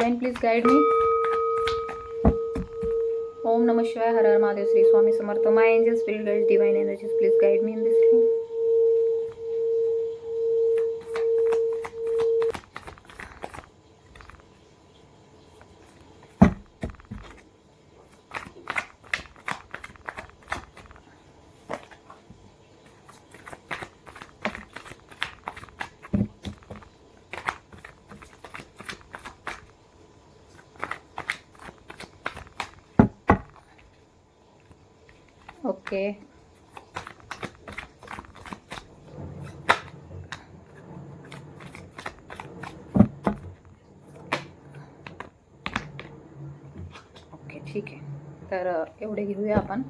Then please guide me. Om Namah Shivaya Har Har Mahadev Sri Swami Samartha. My angels, spirit guides, divine energies, please guide me in this dream. Okay okay ठीक आहे. तर एवढे घेऊया आपण.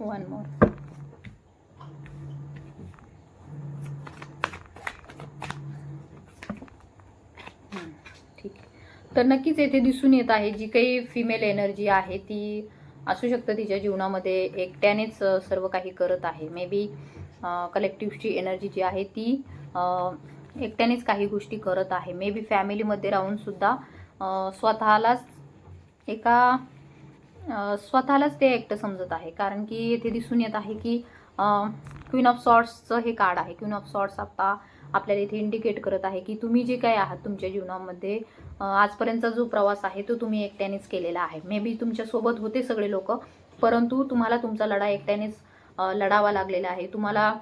One more ठीक आहे. तर नक्कीच येथे दिसून येत आहे जी काही फिमेल एनर्जी आहे ती असू शकतं तिच्या जीवनामध्ये एकट्यानेच सर्व काही करत आहे. मे बी कलेक्टिव्हची एनर्जी जी आहे ती एकट्यानेच काही गोष्टी करत आहे. मे बी फॅमिलीमध्ये राहूनसुद्धा स्वतःलाच एका स्वतःलाच ते एकटं समजत आहे. कारण की येथे दिसून येत आहे की क्वीन ऑफ सॉर्ट्सचं हे कार्ड आहे. क्वीन ऑफ सॉर्ट्स आता आपल्याला इथे इंडिकेट करत आहे की तुम्ही जे काय आहात तुमच्या जीवनामध्ये आजपर्यंतचा जो प्रवास आहे तो तुम्ही एकट्यानेच केलेला आहे. मे बी तुमच्यासोबत होते सगळे लोक परंतु तुम्हाला तुमचा लढा एकट्यानेच लढावा लागलेला आहे. तुम्हाला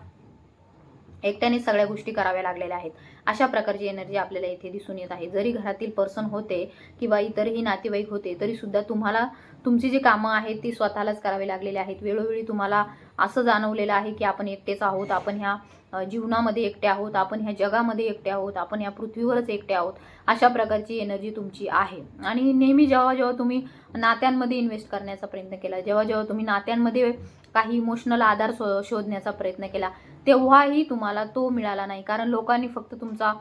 एकट्यानेच सगळ्या गोष्टी कराव्या लागलेल्या आहेत. अशा प्रकारची एनर्जी आपल्याला इथे दिसून येत आहे. जरी घरातील पर्सन होते किंवा इतरही नातेवाईक होते तरी सुद्धा तुम्हाला तुमची जी कामं आहेत ती स्वतःलाच करावी लागलेली आहेत. वेळोवेळी तुम्हाला असं जाणवलेलं आहे की आपण एकटेच आहोत आपण ह्या जीवनामध्ये एकटे आहोत आपण ह्या जगामध्ये एकटे आहोत आपण ह्या पृथ्वीवरच एकटे आहोत अशा प्रकारची एनर्जी तुमची आहे. आणि नेहमी जेव्हा जेव्हा तुम्ही नात्यांमध्ये इन्व्हेस्ट करण्याचा प्रयत्न केला जेव्हा जेव्हा तुम्ही नात्यांमध्ये काही इमोशनल आधार शो शोधण्याचा प्रयत्न केला तेव्हाही तुम्हाला तो मिळाला नाही. कारण लोकांनी फक्त तुमचा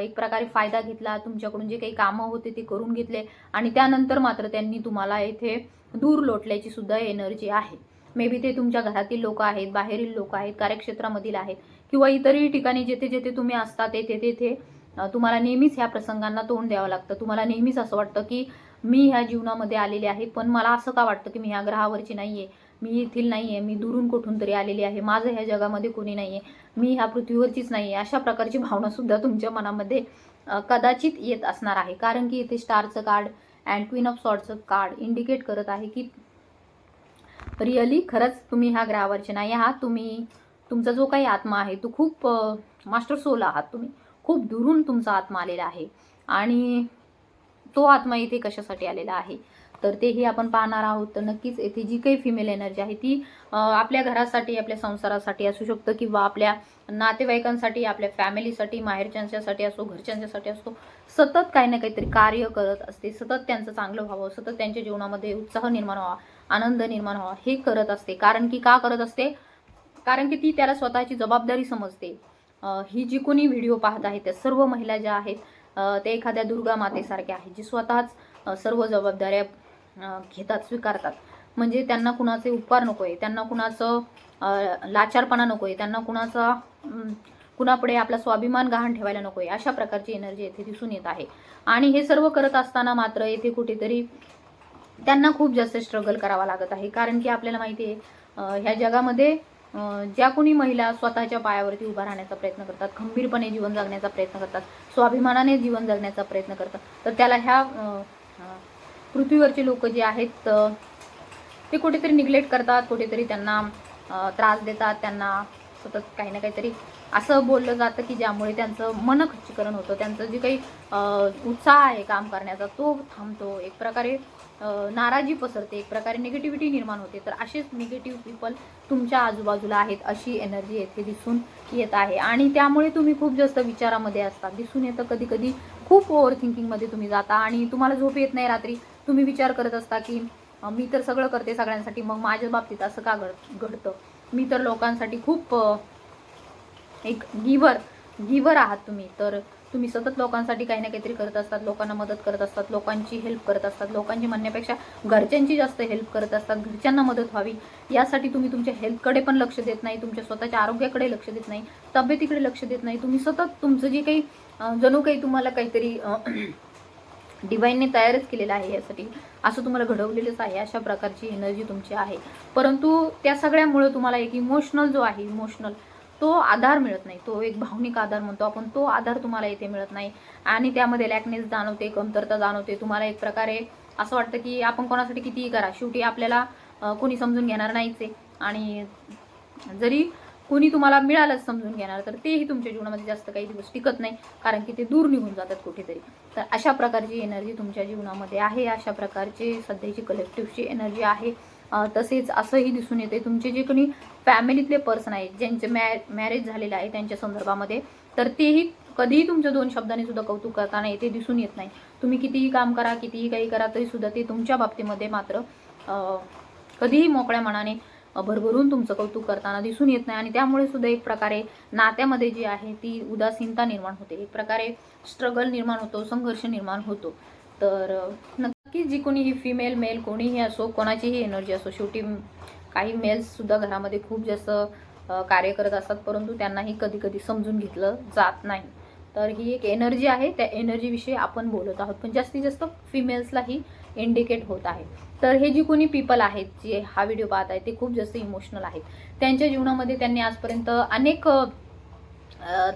एक प्रकारे फायदा घेतला तुमच्याकडून जे काही कामं होते ते करून घेतले आणि त्यानंतर मात्र त्यांनी तुम्हाला येथे दूर लोटल्याची सुद्धा एनर्जी आहे. मे बी ते तुमच्या घरातील लोक आहेत बाहेरील लोक आहेत कार्यक्षेत्रामधील आहेत किंवा इतरही ठिकाणी जेथे जेथे तुम्ही असता तेथे तेथे तुम्हाला नेहमीच ह्या प्रसंगांना तोंड द्यावं लागतं. तुम्हाला नेहमीच असं वाटतं की मी ह्या जीवनामध्ये आलेले आहे पण मला असं का वाटतं की मी ह्या ग्रहावरची नाही आहे मी येथील नाही आहे मी दुरून कुठून तरी आलेली आहे माझं ह्या जगामध्ये कोणी नाही आहे मी ह्या पृथ्वीवरचीच नाही आहे अशा प्रकारची भावनासुद्धा तुमच्या मनामध्ये कदाचित येत असणार आहे. कारण की इथे स्टारचं कार्ड अँड क्वीन ऑफ सॉर्टचं कार्ड इंडिकेट करत आहे की रिअली खरंच तुम्ही ह्या ग्रहावरचे नाही आहात तुम्ही तुमचा जो काही आत्मा आहे तो खूप मास्टर सोल आहात तुम्ही. खूप दुरून तुमचा आत्मा आलेला आहे. आणि तो आत्मा इथे कशासाठी आलेला आहे? तर तेही आपण पाहणार आहोत. तर नक्कीच येथे जी काही फिमेल एनर्जी आहे ती आपल्या घरासाठी आपल्या संसारासाठी असू शकतं किंवा आपल्या नातेवाईकांसाठी आपल्या फॅमिलीसाठी माहेरच्यांच्यासाठी असो घरच्यांच्यासाठी असतो सतत काही ना काहीतरी कार्य करत असते. सतत त्यांचं चांगलं व्हावं सतत त्यांच्या जीवनामध्ये उत्साह निर्माण व्हावा आनंद निर्माण व्हावा हे करत असते. कारण की का करत असते? कारण की ती त्याला स्वतःची जबाबदारी समजते. ही जी कोणी व्हिडिओ पाहत आहे त्या सर्व महिला ज्या आहेत त्या एखाद्या दुर्गा मातेसारख्या आहेत जी स्वतःच सर्व जबाबदाऱ्या घेतात स्वीकारतात. म्हणजे त्यांना कुणाचे उपकार नको आहे त्यांना कुणाचं लाचारपणा नको आहे त्यांना कुणाचा कुणापुढे आपला स्वाभिमान गहाण ठेवायला नको आहे अशा प्रकारची एनर्जी येथे दिसून येत आहे. आणि हे सर्व करत असताना मात्र येथे कुठेतरी त्यांना खूप जास्त स्ट्रगल करावा लागत आहे. कारण की आपल्याला माहिती आहे ह्या जगामध्ये ज्या कोणी महिला स्वतःच्या पायावरती उभा राहण्याचा प्रयत्न करतात खंबीरपणे जीवन जगण्याचा प्रयत्न करतात स्वाभिमानाने जीवन जगण्याचा प्रयत्न करतात तर त्याला ह्या पृथ्वीवरचे लोक जे आहेत ते कुठेतरी निग्लेक्ट करतात कुठेतरी त्यांना त्रास देतात त्यांना सतत काही ना काहीतरी असं बोललं जातं की ज्यामुळे त्यांचं मन खच्चीकरण होतं. त्यांचं जे काही उत्साह आहे काम करण्याचा तो थांबतो. एक प्रकारे नाराजी पसरते एक प्रकारे निगेटिव्हिटी निर्माण होते. तर असेच निगेटिव्ह पीपल तुमच्या आजूबाजूला आहेत अशी एनर्जी येथे दिसून येत आहे. आणि त्यामुळे तुम्ही खूप जास्त विचारामध्ये असता. दिसून येतं कधी कधी खूप ओव्हर थिंकिंगमध्ये तुम्ही जाता आणि तुम्हाला झोप येत नाही रात्री. तुम्ही विचार करत असता की मी तर सगळं करते सगळ्यांसाठी मग माझ्या बाबतीत असं का घड घडतं? मी तर लोकांसाठी खूप एक गिवर गिवर आहात तुम्ही. तर तुम्ही सतत लोकांसाठी काही ना काहीतरी करत असतात लोकांना मदत करत असतात लोकांची हेल्प करत असतात लोकांची म्हणण्यापेक्षा घरच्यांची जास्त हेल्प करत असतात घरच्यांना मदत व्हावी यासाठी तुम्ही तुमच्या हेल्थकडे पण लक्ष देत नाही तुमच्या स्वतःच्या आरोग्याकडे लक्ष देत नाही तब्येतीकडे लक्ष देत नाही तुम्ही सतत तुमचं जे काही जणू काही तुम्हाला काहीतरी डिवाईनने तयारच केलेलं आहे यासाठी. असं तुम्हाला घडवलेलंच आहे अशा प्रकारची एनर्जी तुमची आहे. परंतु त्या सगळ्यामुळे तुम्हाला एक इमोशनल जो आहे इमोशनल तो आधार मिळत नाही. तो एक भावनिक आधार म्हणतो आपण तो आधार तुम्हाला इथे मिळत नाही. आणि त्यामध्ये लॅकनेस जाणवते कमतरता जाणवते. तुम्हाला एक प्रकारे असं वाटतं की आपण कोणासाठी कितीही करा शेवटी आपल्याला कोणी समजून घेणार नाहीच आहे. आणि जरी कोणी तुम्हाला मिळालंच समजून घेणार तर तेही तुमच्या जीवनामध्ये जास्त काही दिवस टिकत नाही कारण की ते दूर निघून जातात कुठेतरी. तर अशा प्रकारची एनर्जी तुमच्या जीवनामध्ये आहे अशा प्रकारचे सध्याची कलेक्टिव्हची एनर्जी आहे. तसेच असंही दिसून येते तुमचे जे कोणी फॅमिलीतले पर्सन आहेत ज्यांचे मॅ मॅरेज झालेलं आहे त्यांच्या संदर्भामध्ये तर तेही कधीही तुमच्या दोन शब्दांनी सुद्धा कौतुक करताना येते दिसून येत नाही. तुम्ही कितीही काम करा कितीही काही करा तरी सुद्धा ते तुमच्या बाबतीमध्ये मात्र कधीही मोकळ्या मनाने भरभरून तुमचं कौतुक करताना दिसून येत नाही. आणि त्यामुळे सुद्धा एक प्रकारे नात्यामध्ये जी आहे ती उदासीनता निर्माण होते. एक प्रकारे स्ट्रगल निर्माण होतो संघर्ष निर्माण होतो. तर अं, नक्कीच जी कोणी ही फिमेल मेल कोणीही असो कोणाचीही एनर्जी असो शेवटी काही मेल्ससुद्धा घरामध्ये खूप जास्त कार्य करत असतात परंतु त्यांनाही कधी कधी समजून घेतलं जात नाही. तर ही एक एनर्जी आहे. त्या एनर्जीविषयी आपण बोलत आहोत. पण जास्तीत जास्त फिमेल्सलाही इंडिकेट होत आहे. तर हे जी कोणी पीपल आहेत जे हा व्हिडिओ पाहत आहेत ते खूप जास्त इमोशनल आहेत. त्यांच्या जीवनामध्ये त्यांनी आजपर्यंत अनेक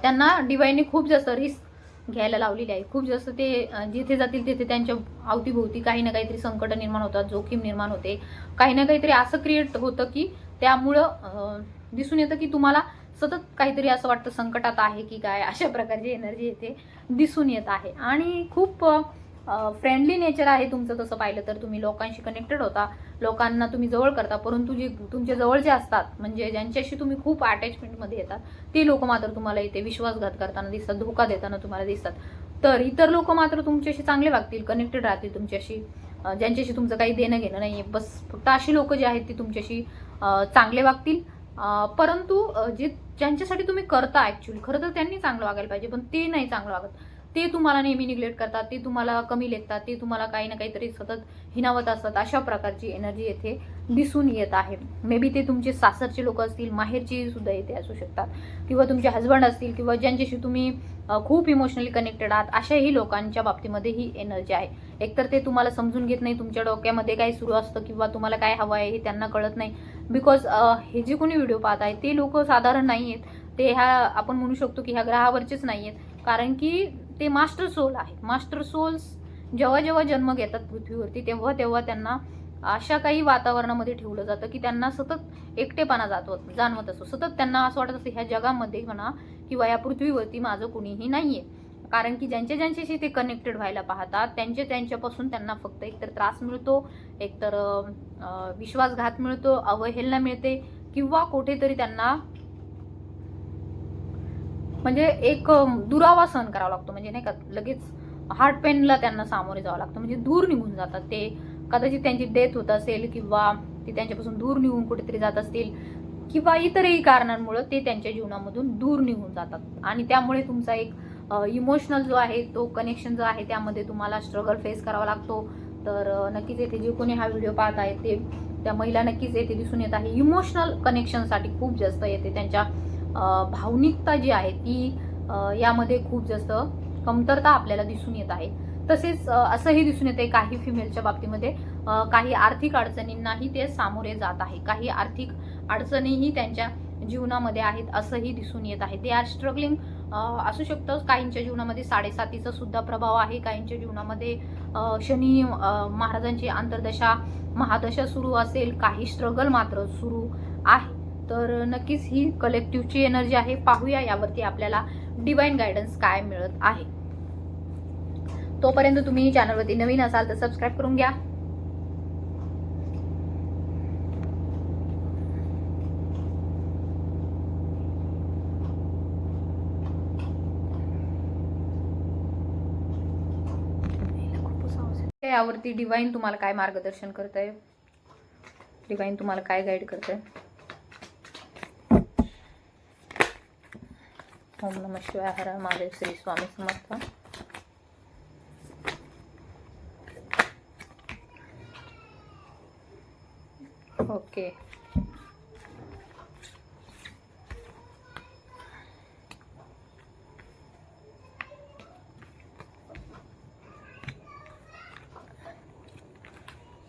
त्यांना डिवाईनने खूप जास्त रिस्क घ्यायला लावलेली आहे. खूप जास्त ते जिथे जातील तिथे त्यांच्या अवतीभोवती काही ना काहीतरी संकट निर्माण होतात जोखीम निर्माण होते. काही ना काहीतरी असं क्रिएट होतं की त्यामुळं दिसून येतं की तुम्हाला सतत काहीतरी असं वाटतं संकटात आहे की काय अशा प्रकारची एनर्जी येथे दिसून येत आहे. आणि खूप फ्रेंडली नेचर आहे तुमचं तसं पाहिलं तर. तुम्ही लोकांशी कनेक्टेड होता. लोकांना तुम्ही जवळ करता. परंतु जे तुमच्या जवळचे असतात म्हणजे ज्यांच्याशी तुम्ही खूप अटॅचमेंटमध्ये येतात ते लोक मात्र तुम्हाला इथे विश्वासघात करताना दिसतात धोका देताना तुम्हाला दिसतात. तर इतर लोक मात्र तुमच्याशी चांगले वागतील कनेक्टेड राहतील तुमच्याशी. ज्यांच्याशी तुमचं काही देणं घेणं नाही आहे बस फक्त अशी लोक जी आहेत ती तुमच्याशी चांगले वागतील. परंतु जे ज्यांच्यासाठी तुम्ही करता ॲक्च्युली खरं तर त्यांनी चांगलं वागायला पाहिजे पण ते नाही चांगलं वागत. ते तुम्हाला नेहमी निग्लेक्ट करतात ते तुम्हाला कमी लेखतात ते तुम्हाला काही ना काहीतरी सतत हिनावत असतात अशा प्रकारची एनर्जी येथे दिसून येत आहे. मे बी ते तुमचे सासरचे लोक असतील माहेरची सुद्धा येथे असू शकतात. किंवा तुमचे हजबंड असतील किंवा ज्यांच्याशी तुम्ही खूप इमोशनली कनेक्टेड आहात अशाही लोकांच्या बाबतीमध्ये ही एनर्जी आहे. एकतर ते तुम्हाला समजून घेत नाही तुमच्या डोक्यामध्ये काय सुरू असतं किंवा तुम्हाला काय हवं आहे हे त्यांना कळत नाही. बिकॉज हे जे कोणी व्हिडिओ पाहत आहे ते लोक साधारण नाही आहेत ते ह्या आपण म्हणू शकतो की ह्या ग्रहावरचेच नाही आहेत कारण की ते मास्टर सोल आहेत. मास्टर सोल्स जेव्हा जेव्हा जन्म घेतात पृथ्वीवरती तेव्हा तेव्हा त्यांना अशा काही वातावरणामध्ये ठेवलं जातं की त्यांना सतत एकटेपणा जातो जाणवत असतो. सतत त्यांना असं वाटत असतं ह्या जगामध्ये म्हणा किंवा या पृथ्वीवरती माझं कुणीही नाहीये. कारण की ज्यांच्या ज्यांच्याशी ते कनेक्टेड व्हायला पाहतात त्यांचे त्यांच्यापासून त्यांना फक्त एकतर त्रास मिळतो एकतर विश्वासघात मिळतो अवहेलना मिळते किंवा कुठेतरी त्यांना म्हणजे एक दुरावा सहन करावा लागतो. म्हणजे नाही का लगेच हार्ट पेनला त्यांना सामोरे जावं लागतं. म्हणजे दूर निघून जातात ते. कदाचित त्यांची डेथ होत असेल किंवा ते त्यांच्यापासून दूर निघून कुठेतरी जात असतील किंवा इतरही कारणांमुळे ते त्यांच्या जीवनामधून दूर निघून जातात. आणि त्यामुळे तुमचा एक इमोशनल जो आहे तो कनेक्शन जो आहे त्यामध्ये तुम्हाला स्ट्रगल फेस करावा लागतो. तर नक्कीच येथे जे कोणी हा व्हिडिओ पाहत आहे ते त्या महिला नक्कीच येथे दिसून येत आहे. इमोशनल कनेक्शनसाठी खूप जास्त येते त्यांच्या भावनिकता जी आहे ती यामध्ये खूप जास्त कमतरता आपल्याला दिसून येत आहे. तसेच असंही दिसून येते काही फिमेलच्या बाबतीमध्ये काही आर्थिक अडचणींनाही ते सामोरे जात आहे. काही आर्थिक अडचणीही त्यांच्या जीवनामध्ये आहेत असंही दिसून येत आहे. दे आर स्ट्रगलिंग असू शकतं काहींच्या जीवनामध्ये साडेसातीचा सुद्धा प्रभाव आहे. काहींच्या जीवनामध्ये शनी महाराजांची आंतरदशा महादशा सुरू असेल. काही स्ट्रगल मात्र सुरू आहे. तर नक्कीच ही कलेक्टिव्हची एनर्जी आहे. पाहूया यावरती आपल्याला डिवाइन गायडन्स काय मिळत आहे. तोपर्यंत तुम्ही चॅनलवरती नवीन असाल तर सबस्क्राईब करून घ्या. यावरती डिवाईन तुम्हाला काय मार्गदर्शन करत आहे डिवाईन तुम्हाला काय गाईड करत आहे ओम नम शिवाय हर महादेव श्री स्वामी समर्थ ओके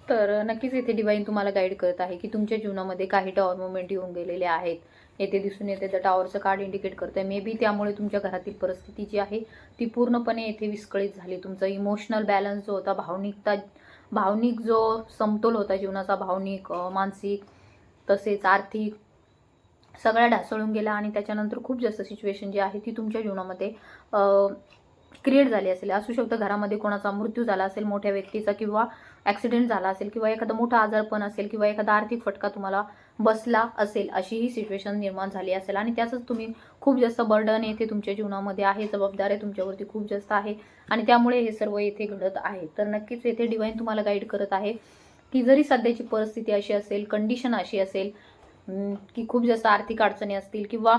तर नक्कीच इथे डिवाईन तुम्हाला गाईड करत आहे की तुमच्या जीवनामध्ये काही टॉवर येऊन गेलेले आहेत. येथे दिसून येते तर टावरचं कार्ड इंडिकेट करतंय. मे बी त्यामुळे तुमच्या घरातील परिस्थिती जी आहे ती पूर्णपणे येथे विस्कळीत झाली. तुमचा इमोशनल बॅलन्स जो होता भावनिकता भावनिक जो समतोल होता जीवनाचा भावनिक मानसिक तसेच आर्थिक सगळ्या ढासळून गेला आणि त्याच्यानंतर खूप जास्त सिच्युएशन जी आहे ती तुमच्या जीवनामध्ये क्रिएट झाली असेल. असू शकतं घरामध्ये कोणाचा मृत्यू झाला असेल मोठ्या व्यक्तीचा किंवा ॲक्सिडेंट झाला असेल किंवा एखादा मोठा आजारपण असेल किंवा एखादा आर्थिक फटका तुम्हाला बसला असेल अशी ही सिच्युएशन निर्माण झाली असेल. आणि त्याचंच तुम्ही खूप जास्त बर्डन येथे तुमच्या जीवनामध्ये आहे जबाबदाऱ्या तुमच्यावरती खूप जास्त आहे. आणि त्यामुळे हे सर्व येथे घडत आहे. तर नक्कीच येथे डिवाईन तुम्हाला गाईड करत आहे की जरी सध्याची परिस्थिती अशी असेल कंडिशन अशी असेल की खूप जास्त आर्थिक अडचणी असतील किंवा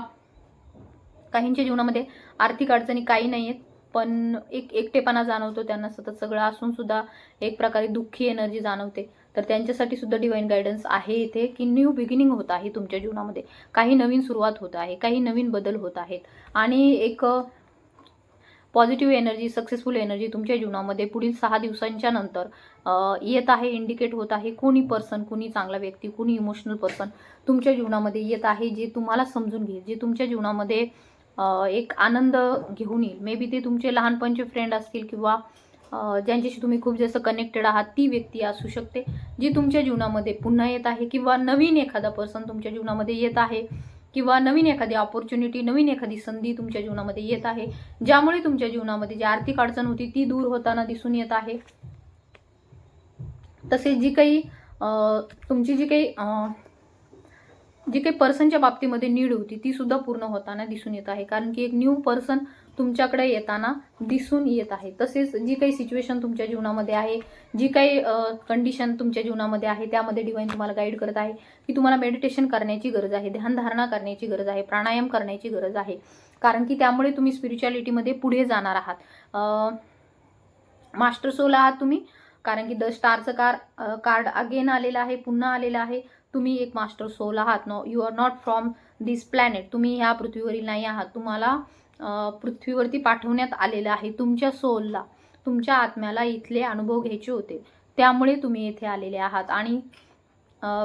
काहींच्या जीवनामध्ये आर्थिक अडचणी काही नाही आहेत पण एक एकटेपणा जाणवतो त्यांना सतत सगळं असून सुद्धा एक प्रकारे दुःखी एनर्जी जाणवते. तर त्यांच्यासाठी सुद्धा डिवाईन गायडन्स आहे इथे की न्यू बिगिनिंग होत आहे तुमच्या जीवनामध्ये. काही नवीन सुरुवात होत आहे काही नवीन बदल होत आहेत. आणि एक पॉझिटिव्ह एनर्जी सक्सेसफुल एनर्जी तुमच्या जीवनामध्ये पुढील सहा दिवसांच्या नंतर येत आहे इंडिकेट होत आहे कोणी पर्सन कुणी चांगला व्यक्ती कुणी इमोशनल पर्सन तुमच्या जीवनामध्ये येत आहे जे तुम्हाला समजून घेईल जे तुमच्या जीवनामध्ये एक आनंद घेऊन येईल. मे बी ते तुमचे लहानपणचे फ्रेंड असतील किंवा ज्यांच्याशी तुम्ही खूप जास्त कनेक्टेड आहात ती व्यक्ती असू शकते जी तुमच्या जीवनामध्ये पुन्हा येत आहे किंवा नवीन एखादा पर्सन तुमच्या जीवनामध्ये येत आहे किंवा नवीन एखादी ऑपॉर्च्युनिटी नवीन एखादी संधी तुमच्या जीवनामध्ये येत आहे ज्यामुळे तुमच्या जीवनामध्ये जी आर्थिक अडचण होती ती दूर होताना दिसून येत आहे. तसेच जी काही तुमची जी काही जी काही पर्सनच्या बाबतीमध्ये नीड होती ती सुद्धा पूर्ण होताना दिसून येत आहे. कारण की एक न्यू पर्सन तुमच्याकडे येताना दिसून येत आहे. तसेच जी काही सिच्युएशन तुमच्या जीवनामध्ये आहे जी काही कंडिशन तुमच्या जीवनामध्ये आहे त्यामध्ये डिवाईन तुम्हाला गाईड करत आहे की तुम्हाला मेडिटेशन करण्याची गरज आहे ध्यानधारणा करण्याची गरज आहे प्राणायाम करण्याची गरज आहे. कारण की त्यामुळे तुम्ही स्पिरिच्युअलिटीमध्ये पुढे जाणार आहात. मास्टर सोल आहात तुम्ही. कारण की द स्टारचं कार कार्ड अगेन आलेलं आहे पुन्हा आलेलं आहे. तुम्ही एक मास्टर सोल आहात no you are not from this planet तुम्ही ह्या पृथ्वीवरील नाही आहात. तुम्हाला पृथ्वीवरती पाठवण्यात आलेलं आहे तुमच्या सोलला तुमच्या आत्म्याला इथले अनुभव घ्यायचे होते. त्यामुळे तुम्ही येथे आलेले आहात. आणि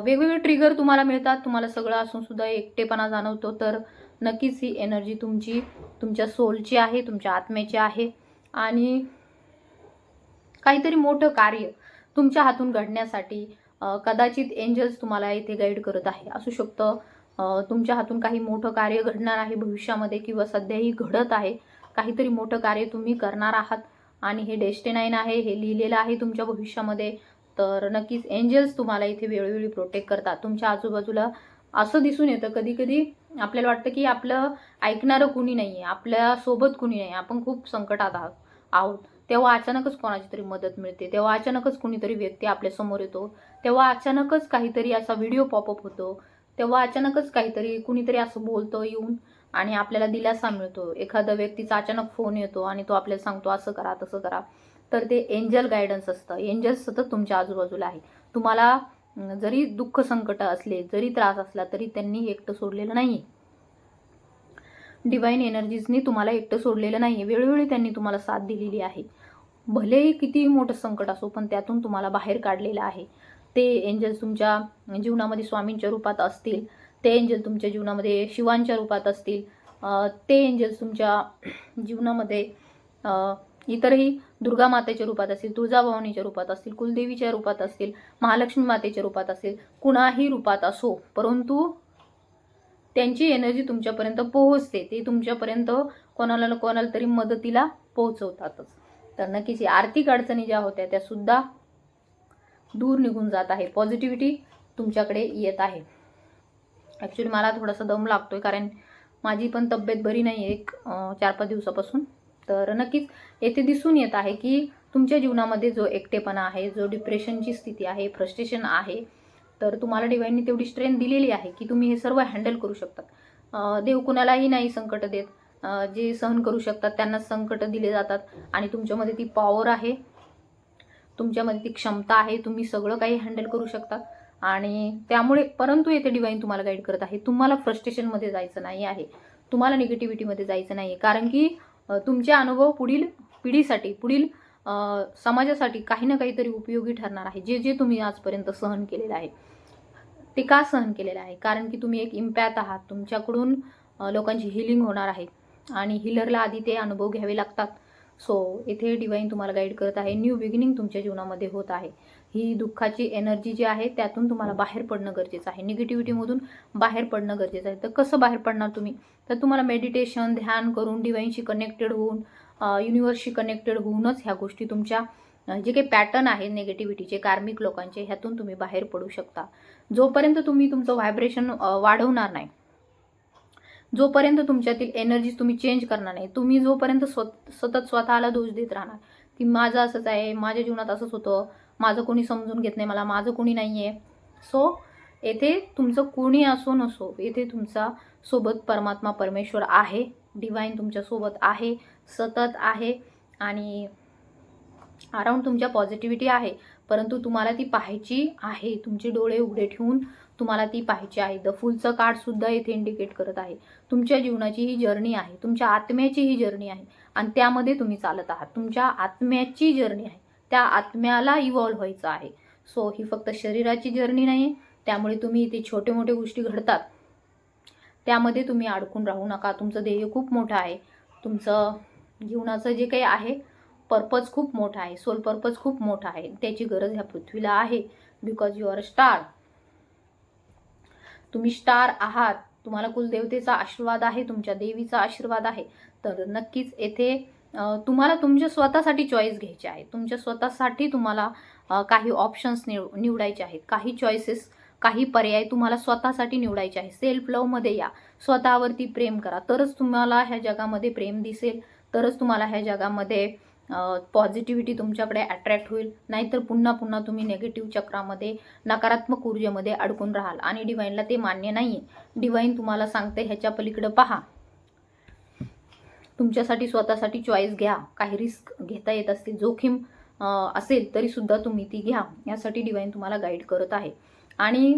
वेगवेगळे ट्रिगर तुम्हाला मिळतात. तुम्हाला सगळं असून सुद्धा एकटेपणा जाणवतो. तर नक्कीच ही एनर्जी तुमची तुमच्या सोलची आहे तुमच्या आत्म्याची आहे. आणि काहीतरी मोठं कार्य तुमच्या हातून घडण्यासाठी कदाचित एंजल्स तुम्हाला इथे गाईड करत आहे. असू शकतं तुमच्या हातून काही मोठं कार्य घडणार आहे भविष्यामध्ये किंवा सध्याही घडत आहे. काहीतरी मोठं कार्य तुम्ही करणार आहात आणि हे डेस्टिनाईन आहे हे लिहिलेलं आहे तुमच्या भविष्यामध्ये. तर नक्कीच एंजल्स तुम्हाला इथे वेळोवेळी प्रोटेक्ट करतात. तुमच्या आजूबाजूला असं दिसून येतं कधी कधी आपल्याला वाटतं की आपलं ऐकणारं कुणी नाही आहे आपल्यासोबत कुणी नाही आपण खूप संकटात आहोत आहोत. तेव्हा अचानकच कोणाची तरी मदत मिळते तेव्हा अचानकच कुणीतरी व्यक्ती आपल्यासमोर येतो तेव्हा अचानकच काहीतरी असा व्हिडिओ पॉपअप होतो तेव्हा अचानकच काहीतरी कुणीतरी असं बोलतं येऊन आणि आपल्याला दिलासा मिळतो. एखादा व्यक्तीचा अचानक फोन येतो आणि तो आपल्याला सांगतो असं करा तसं करा. तर ते एंजल गायडन्स असतं. एंजल्स सतत तुमच्या आजूबाजूला आहे. तुम्हाला जरी दुःख संकट असले जरी त्रास असला तरी त्यांनी एकटं सोडलेलं नाही डिवाईन एनर्जीजनी तुम्हाला एकटं सोडलेलं नाही वेळोवेळी त्यांनी तुम्हाला साथ दिलेली आहे. भलेही कितीही मोठं संकट असो पण त्यातून तुम्हाला बाहेर काढलेलं आहे. ते एंजल्स तुमच्या जीवनामध्ये स्वामींच्या रूपात असतील ते एंजल तुमच्या जीवनामध्ये शिवांच्या रूपात असतील ते एंजल्स तुमच्या जीवनामध्ये इतरही दुर्गा मातेच्या रूपात असतील तुळजाभवानीच्या रूपात असतील कुलदेवीच्या रूपात असतील महालक्ष्मी मातेच्या रूपात असतील कुणाही रूपात असो परंतु त्यांची एनर्जी तुमच्यापर्यंत पोहोचते. ते तुमच्यापर्यंत कोणाला ना कोणाला तरी मदतीला पोहोचवतातच. तर नक्कीच या आर्थिक अडचणी ज्या होत्या त्यासुद्धा दूर निघून जात आहे पॉझिटिव्हिटी तुमच्याकडे येत आहे. ॲक्च्युली मला थोडासा दम लागतो आहे कारण माझी पण तब्येत बरी नाही आहे एक चार पाच दिवसापासून. तर नक्कीच येथे दिसून येत आहे की तुमच्या जीवनामध्ये जो एकटेपणा आहे जो डिप्रेशनची स्थिती आहे फ्रस्ट्रेशन आहे तर तुम्हाला डिवाईननी तेवढी स्ट्रेंथ दिलेली आहे की तुम्ही हे सर्व हँडल करू शकतात. देव कुणालाही नाही संकट देत. जे सहन करू शकतात त्यांना संकट दिले जातात. आणि तुमच्यामध्ये ती पॉवर आहे. तुमच्यामध्ये ती क्षमता आहे. तुम्ही सगळं काही हँडल करू शकता. आणि त्यामुळे परंतु येथे डिवाईन तुम्हाला गाईड करत आहे. तुम्हाला फ्रस्ट्रेशनमध्ये जायचं नाही आहे. तुम्हाला निगेटिव्हिटीमध्ये जायचं नाही आहे. कारण की तुमचे अनुभव पुढील पिढीसाठी पुढील समाजासाठी काही ना काहीतरी उपयोगी ठरणार आहे. जे जे तुम्ही आजपर्यंत सहन केलेलं आहे ते का सहन केलेलं आहे? कारण की तुम्ही एक इम्पॅथ आहात. तुमच्याकडून लोकांची हिलिंग होणार आहे. आणि हिलरला आधी ते अनुभव घ्यावे लागतात. सो इथे डिवाईन तुम्हाला गाईड करत आहे. न्यू बिगिनिंग तुमच्या जीवनामध्ये होत आहे. ही दुःखाची एनर्जी जी आहे त्यातून तुम्हाला बाहेर पडणं गरजेचं आहे. निगेटिव्हिटीमधून बाहेर पडणं गरजेचं आहे. तर कसं बाहेर पडणार तुम्ही? तर तुम्हाला मेडिटेशन ध्यान करून डिवाईनशी कनेक्टेड होऊन युनिवर्सशी कनेक्टेड होऊनच ह्या गोष्टी तुमच्या जे काही पॅटर्न आहे निगेटिव्हिटीचे कार्मिक लोकांचे ह्यातून तुम्ही बाहेर पडू शकता. जोपर्यंत तुम्ही तुमचं व्हायब्रेशन वाढवणार नाही जोपर्यंत तुमच्यातील एनर्जी तुम्ही चेंज करणार नाही तुम्ही जोपर्यंत स्व सतत स्वतःला दोष देत राहणार की माझं असंच आहे माझ्या जीवनात असंच होतं माझं कोणी समजून घेत नाही मला माझं कोणी नाही आहे सो येथे तुमचं कोणी असो नसो येथे तुमचा सोबत परमात्मा परमेश्वर आहे डिवाईन तुमच्यासोबत आहे सतत आहे आणि अराउंड तुमच्या पॉझिटिव्हिटी आहे. परंतु तुम्हाला ती पाहायची आहे. तुमचे डोळे उघडे ठेवून तुम्हाला ती पाहायची आहे. द फुलचं कार्डसुद्धा इथे इंडिकेट करत आहे. तुमच्या जीवनाची ही जर्नी आहे. तुमच्या आत्म्याची ही जर्नी आहे. आणि त्यामध्ये तुम्ही चालत आहात. तुमच्या आत्म्याची जर्नी आहे. त्या आत्म्याला इव्हॉल्व व्हायचं आहे. सो ही फक्त शरीराची जर्नी नाही आहे त्यामुळे तुम्ही इथे छोटे मोठे गोष्टी घडतात. त्यामध्ये तुम्ही अडकून राहू नका. तुमचं ध्येय खूप मोठं आहे. तुमचं जीवनाचं जे काही आहे पर्पज खूप मोठा आहे. सोल पर्पज खूप मोठा आहे. त्याची गरज ह्या पृथ्वीला आहे. बिकॉज यू आर स्टार तुम्ही स्टार आहात. तुम्हाला कुलदेवतेचा आशीर्वाद आहे. तुमच्या देवीचा आशीर्वाद आहे. तर नक्कीच येथे तुम्हाला तुमच्या स्वतःसाठी चॉईस घ्यायचे आहे. तुमच्या स्वतःसाठी तुम्हाला काही ऑप्शन्स निव निवडायचे आहेत. काही चॉईसेस काही पर्याय तुम्हाला स्वतःसाठी निवडायचे आहे सेल्फ लवमध्ये या. स्वतःवरती प्रेम करा. तरच तुम्हाला ह्या जगामध्ये प्रेम दिसेल. तरच तुम्हाला ह्या जगामध्ये पॉझिटिव्हिटी तुमच्याकडे अट्रॅक्ट होईल. नाहीतर पुन्हा पुन्हा तुम्ही नेगेटिव्ह चक्रामध्ये नकारात्मक ऊर्जेमध्ये अडकून राहाल. आणि डिवाईनला ते मान्य नाही डिवाईन तुम्हाला सांगते ह्याच्या पलीकडे पहा. तुमच्यासाठी स्वतःसाठी चॉईस घ्या. काही रिस्क घेता येत असतील जोखीम असेल तरी सुद्धा तुम्ही ती घ्या. यासाठी डिवाईन तुम्हाला गाईड करत आहे. आणि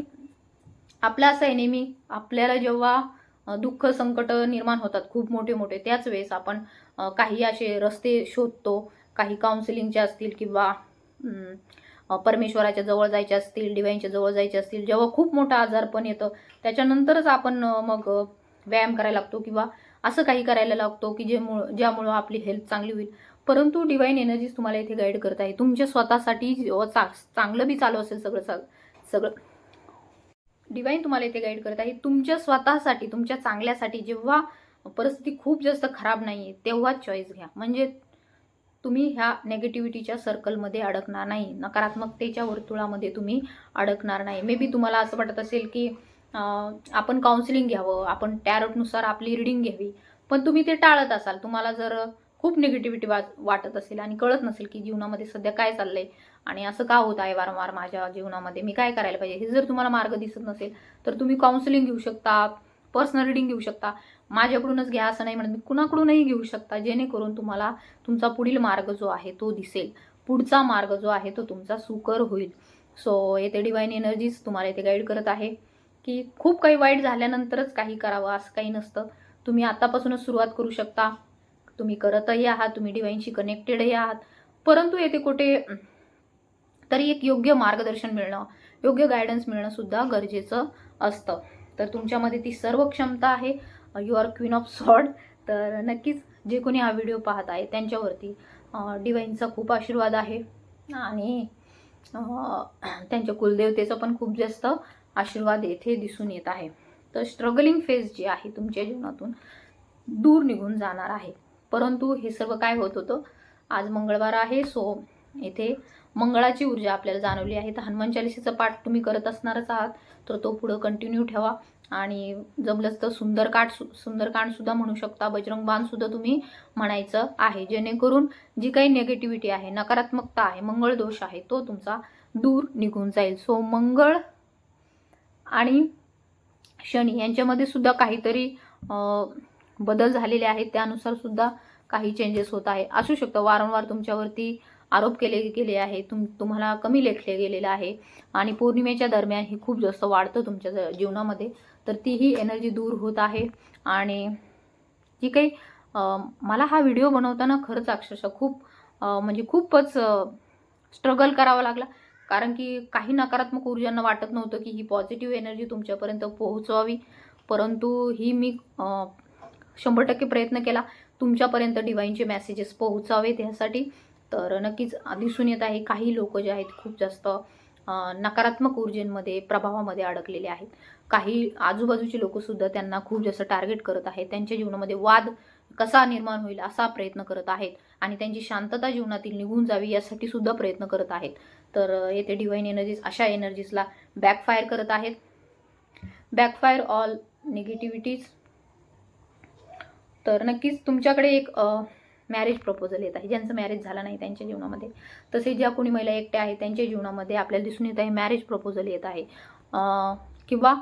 आपलं असं आहे नेहमी आपल्याला जेव्हा दुःख संकट निर्माण होतात खूप मोठे मोठे त्याच वेळेस आपण काही असे रस्ते शोधतो काही काउन्सिलिंगचे असतील किंवा परमेश्वराच्या जवळ जायचे असतील डिवाईनच्या जवळ जायचे असतील जेव्हा खूप मोठा आजारपण येतं त्याच्यानंतरच आपण मग व्यायाम करायला लागतो किंवा असं काही करायला लागतो की जेमुळं ज्यामुळं आपली हेल्थ चांगली होईल. परंतु डिवाईन एनर्जीज तुम्हाला इथे गाईड करत आहे. तुमच्या स्वतःसाठी जेव्हा चा चांगलं बी चालू असेल सगळं सगळं. डिवाईन तुम्हाला इथे गाईड करत आहे. तुमच्या स्वतःसाठी तुमच्या चांगल्यासाठी जेव्हा परिस्थिती खूप जास्त खराब नाही आहे तेव्हाच चॉईस घ्या. म्हणजे तुम्ही ह्या नेगेटिव्हिटीच्या सर्कलमध्ये अडकणार नाही. नकारात्मकतेच्या वर्तुळामध्ये तुम्ही अडकणार नाही. मे बी तुम्हाला असं वाटत असेल की आपण काउन्सिलिंग घ्यावं आपण टॅरोटनुसार आपली रिडिंग घ्यावी. पण तुम्ही ते टाळत असाल. तुम्हाला जर खूप निगेटिव्हिटी वा वाटत असेल आणि कळत नसेल की जीवनामध्ये सध्या काय चाललंय आणि असं का होत आहे वारंवार माझ्या जीवनामध्ये? मी काय करायला पाहिजे? हे जर तुम्हाला मार्ग दिसत नसेल तर तुम्ही काउन्सिलिंग घेऊ शकता पर्सनल रिडिंग घेऊ शकता. माझ्याकडूनच घ्या असं नाही म्हणत. मी कुणाकडूनही घेऊ शकता. जेणेकरून तुम्हाला तुमचा पुढील मार्ग जो आहे तो दिसेल. पुढचा मार्ग जो आहे तो तुमचा सुकर होईल. सो येथे डिवाईन एनर्जीज तुम्हाला इथे गाईड करत आहे की खूप काही वाईट झाल्यानंतरच काही करावं असं काही नसतं. तुम्ही आतापासूनच सुरुवात करू शकता. तुम्ही करतही आहात तुम्ही डिवाईनशी कनेक्टेडही आहात. परंतु येथे कुठे तरी एक योग्य मार्गदर्शन मिळणं योग्य गायडन्स मिळणं सुद्धा गरजेचं असतं. तर तुमच्यामध्ये ती सर्व क्षमता आहे. You are queen of sword तर नक्कीच जे कोणी हा व्हिडिओ पाहत आहे त्यांच्यावरती डिवाईनचा खूप आशीर्वाद आहे. आणि त्यांच्या कुलदेवतेचा पण खूप जास्त आशीर्वाद येथे दिसून येत आहे. तर स्ट्रगलिंग फेज जी आहे तुमच्या जीवनातून दूर निघून जाणार आहे. परंतु हे सर्व काय होत होतं? आज मंगळवार आहे सो येथे मंगळाची ऊर्जा आपल्याला जाणवली आहे. तर हनुमान चालिसेचा पाठ तुम्ही करत असणारच आहात तर तो पुढं कंटिन्यू ठेवा. आणि जमलंच तर सुंदरकांड सु सुंदरकांडसुद्धा म्हणू शकता. बजरंग बाणसुद्धा तुम्ही म्हणायचं आहे. जेणेकरून जी काही निगेटिव्हिटी आहे नकारात्मकता आहे मंगळ दोष आहे तो तुमचा दूर निघून जाईल. सो मंगळ आणि शनी यांच्यामध्ये सुद्धा काहीतरी बदल झालेले आहेत. त्यानुसार सुद्धा काही चेंजेस होत आहे. असू शकतं. वारंवार तुमच्यावरती आरोप केले गेले आहे. तुम तुम्हाला कमी लेखले गेलेलं आहे. आणि पौर्णिमेच्या दरम्यान हे खूप जास्त वाढतं तुमच्या ज- जीवनामध्ये. तर तीही एनर्जी दूर होत आहे. आणि जी काही मला हा व्हिडिओ बनवताना खरंच अक्षरशः खूप म्हणजे खूपच स्ट्रगल करावा लागला. कारण की काही नकारात्मक ऊर्जांना वाटत नव्हतं की ही पॉझिटिव्ह एनर्जी तुमच्यापर्यंत पोहोचवावी. परंतु ही मी शंभर टक्के प्रयत्न केला. तुमच्यापर्यंत डिवाईनचे मेसेजेस पोहोचावेत ह्यासाठी. तर नक्कीच दिसून येत आहे काही लोक जे आहेत खूप जास्त नकारात्मक ऊर्जेमध्ये प्रभावामध्ये अडकलेले आहेत. काही आजूबाजूचे लोकसुद्धा त्यांना खूप जास्त टार्गेट करत आहेत. त्यांच्या जीवनामध्ये वाद कसा निर्माण होईल असा प्रयत्न करत आहेत आणि त्यांची शांतता जीवनातील निघून जावी यासाठी सुद्धा प्रयत्न करत आहेत. तर येथे डिवाईन एनर्जीज अशा एनर्जीजला बॅकफायर करत आहेत. बॅकफायर ऑल निगेटिव्हिटीज तर नक्कीच तुमच्याकडे एक मॅरेज प्रपोजल येत आहे. ज्यांचं मॅरेज झालं नाही त्यांच्या जीवनामध्ये. तसेच ज्या कोणी महिला एकट्या आहेत त्यांच्या जीवनामध्ये आपल्याला दिसून येत आहे मॅरेज प्रपोजल येत आहे. किंवा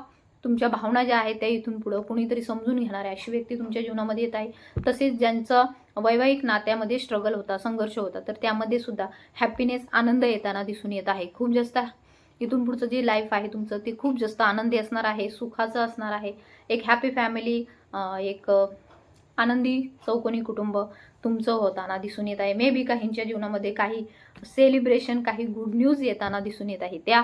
तुमच्या भावना ज्या आहेत त्या इथून पुढं कुणीतरी समजून घेणार आहे. अशी व्यक्ती तुमच्या जीवनामध्ये येत आहे. तसेच ज्यांचं वैवाहिक नात्यामध्ये स्ट्रगल होता संघर्ष होता तर त्यामध्ये सुद्धा हॅपीनेस आनंद येताना दिसून येत आहे. खूप जास्त इथून पुढचं जे लाईफ आहे तुमचं ते खूप जास्त आनंदी असणार आहे सुखाचं असणार आहे. एक हॅपी फॅमिली एक आनंदी चौकोनी कुटुंब तुमचं होताना दिसून येत आहे. मे बी काहींच्या जीवनामध्ये काही सेलिब्रेशन काही गुड न्यूज येताना दिसून येत आहे. त्या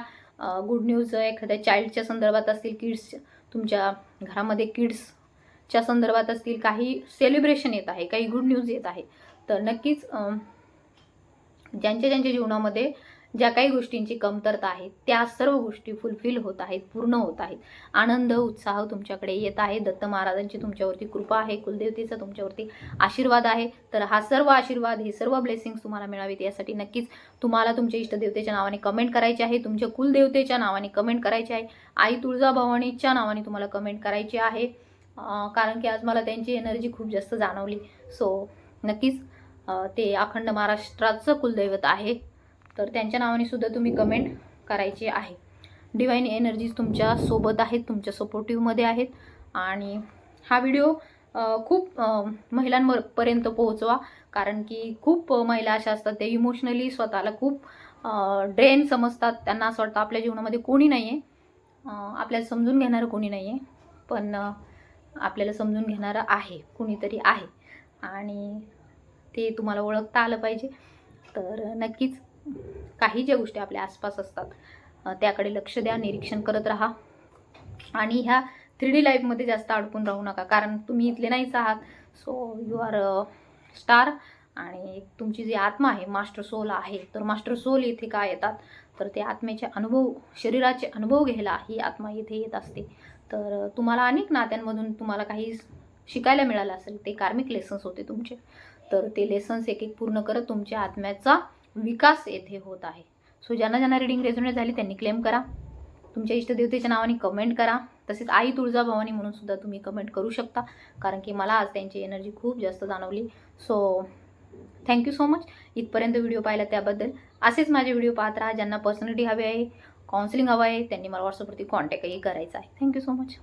गुड न्यूज एखाद्या चाइल्डच्या संदर्भात असतील किड्स तुमच्या घरामध्ये किड्सच्या संदर्भात असतील काही सेलिब्रेशन येत आहे काही गुड न्यूज येत आहे. तर नक्कीच ज्यांच्या ज्यांच्या जीवनामध्ये ज्या काही गोष्टींची कमतरता आहे त्या सर्व गोष्टी फुलफिल होत आहेत पूर्ण होत आहेत. आनंद उत्साह तुमच्याकडे येत आहे. दत्त महाराजांची तुमच्यावरती कृपा आहे. कुलदेवतेचा तुमच्यावरती आशीर्वाद आहे. तर हा सर्व आशीर्वाद हे सर्व ब्लेसिंग्स तुम्हाला मिळावेत. यासाठी नक्कीच तुम्हाला तुमच्या इष्टदेवतेच्या नावाने कमेंट करायचे आहे. तुमच्या कुलदेवतेच्या नावाने कमेंट करायचे आहे. आई तुळजाभवानीच्या नावाने तुम्हाला कमेंट करायची आहे. कारण की आज मला त्यांची एनर्जी खूप जास्त जाणवली. सो नक्कीच ते अखंड महाराष्ट्राचं कुलदैवत आहे. तर त्यांच्या नावाने सुद्धा तुम्ही कमेंट करायची आहे. डिवाईन एनर्जीज तुमच्यासोबत आहेत तुमच्या सपोर्टिव्हमध्ये आहेत. आणि हा व्हिडिओ खूप महिलांपर्यंत पोहोचवा. कारण की खूप महिला अशा असतात त्या इमोशनली स्वतःला खूप ड्रेन समजतात. त्यांना असं वाटतं आपल्या जीवनामध्ये कोणी नाही आहे आपल्याला समजून घेणारं कोणी नाही आहे पण आपल्याला समजून घेणारं आहे कुणीतरी आहे. आणि ते तुम्हाला ओळखता आलं पाहिजे. तर नक्कीच काही ज्या गोष्टी आपल्या आसपास असतात त्याकडे लक्ष द्या निरीक्षण करत राहा. आणि ह्या थ्री डी लाईफमध्ये जास्त अडकून राहू नका कारण तुम्ही इथले नाहीच आहात. सो यू आर स्टार आणि तुमची जी आत्मा आहे मास्टर सोल आहे तर मास्टर सोल इथे काय येतात? तर ते आत्म्याचे अनुभव शरीराचे अनुभव घ्यायला ही आत्मा इथे येत असते. तर तुम्हाला अनेक नात्यांमधून तुम्हाला काही शिकायला मिळालं असेल ते कार्मिक लेसन्स होते तुमचे. तर ते लेसन्स एक एक पूर्ण करत तुमच्या आत्म्याचा विकास येथे होत आहे. सो ज्यांना ज्यांना रिडिंग रेझोनेट झाली त्यांनी क्लेम करा. तुमच्या इष्टदेवतेच्या नावाने कमेंट करा. तसेच आई तुळजा भवानी म्हणून सुद्धा तुम्ही कमेंट करू शकता. कारण की मला आज त्यांची एनर्जी खूप जास्त जाणवली. So thank you so much इथपर्यंत व्हिडिओ पाहिला त्याबद्दल. असेच माझे व्हिडिओ पाहत राहा. ज्यांना पर्सनॅलिटी हवी आहे काउन्सिलिंग हवं आहे त्यांनी मला व्हॉट्सअपवरती कॉन्टॅक्टही करायचा आहे. Thank you so much